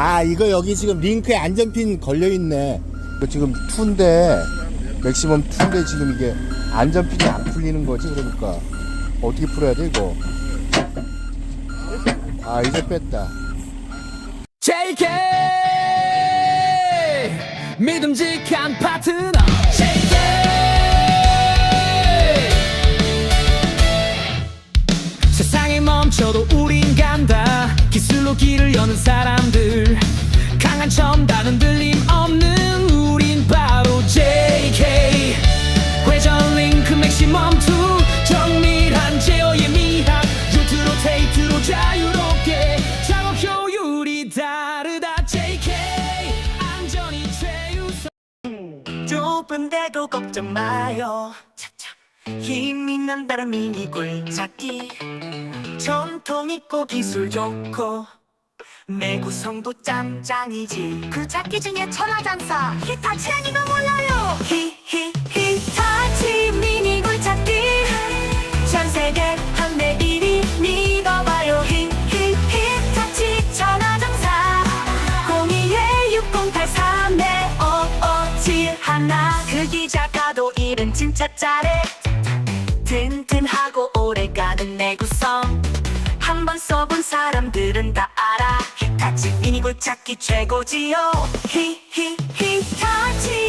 아 이거 여기 지금 링크에 안전핀 걸려있네. 지금 2인데 맥시멈 2인데 지금 이게 안전핀이 안 풀리는 거지 그러니까. 어떻게 풀어야 돼 이거? 아 이제 뺐다. JK 믿음직한 파트너! JK 세상이 멈춰도 우린 간다. 기술로 길을 여는 사람들 좁은데도 걱정 마요. 힘이 난다는 미니 굴착기 전통 있고 기술 좋고 내구성도 짱짱이지. 그 작기 중에 천하장사. 히타치 아니가 몰라요. 히 진짜짜래. 튼튼하고 오래가는 내 구성. 한 번 써본 사람들은 다 알아. 히타치 미니굴 찾기 최고지요. 히히히타치.